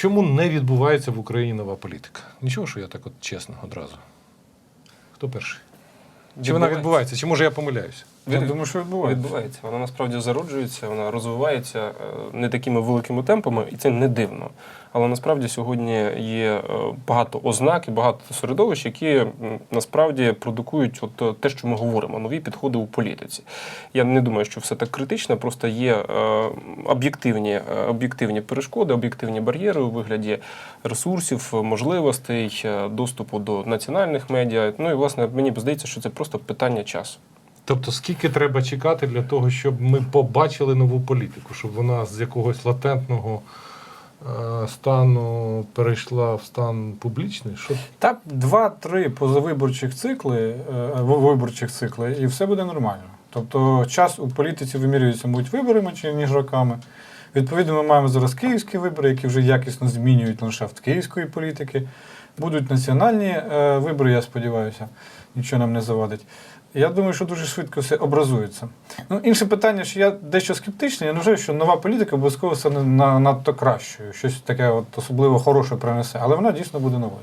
чому не відбувається в Україні нова політика? Нічого, що я так от чесно одразу. Хто перший? Чи вона відбувається? Чи може я помиляюся? Я думаю, що відбувається. Відбувається. Вона насправді зароджується, вона розвивається е, не такими великими темпами, і це не дивно. Але насправді сьогодні є е, багато ознак і багато середовищ, які насправді продукують от е, те, що ми говоримо, нові підходи у політиці. Я не думаю, що все так критично, просто є е, об'єктивні, об'єктивні перешкоди, об'єктивні бар'єри у вигляді ресурсів, можливостей, доступу до національних медіа. Ну і власне мені здається, що це просто питання часу. Тобто, скільки треба чекати для того, щоб ми побачили нову політику, щоб вона з якогось латентного стану перейшла в стан публічний? Що Так, два-три позавиборчих цикли, е, виборчих цикли, і все буде нормально. Тобто час у політиці вимірюється, мабуть, виборами чи ніж роками. Відповідно, ми маємо зараз київські вибори, які вже якісно змінюють ландшафт київської політики. Будуть національні е, вибори, я сподіваюся, нічого нам не завадить. Я думаю, що дуже швидко все образується. Ну, інше питання, що я дещо скептичний. Я не вважаю, що нова політика обов'язково стане на- надто кращою, щось таке от особливо хороше принесе, але вона дійсно буде новою.